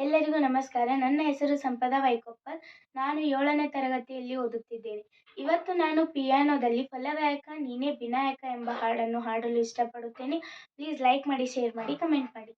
ಎಲ್ಲರಿಗೂ ನಮಸ್ಕಾರ. ನನ್ನ ಹೆಸರು ಸಂಪದ ವೈಕೊಪ್ಪರ್. ನಾನು ಏಳನೇ ತರಗತಿಯಲ್ಲಿ ಓದುತ್ತಿದ್ದೇನೆ. ಇವತ್ತು ನಾನು ಪಿಯಾನೋದಲ್ಲಿ ಫಲದಾಯಕ, ನೀನೇ ವಿನಾಯಕ ಎಂಬ ಹಾಡನ್ನು ಹಾಡಲು ಇಷ್ಟಪಡುತ್ತೇನೆ. ಪ್ಲೀಸ್ ಲೈಕ್ ಮಾಡಿ, ಶೇರ್ ಮಾಡಿ, ಕಮೆಂಟ್ ಮಾಡಿ.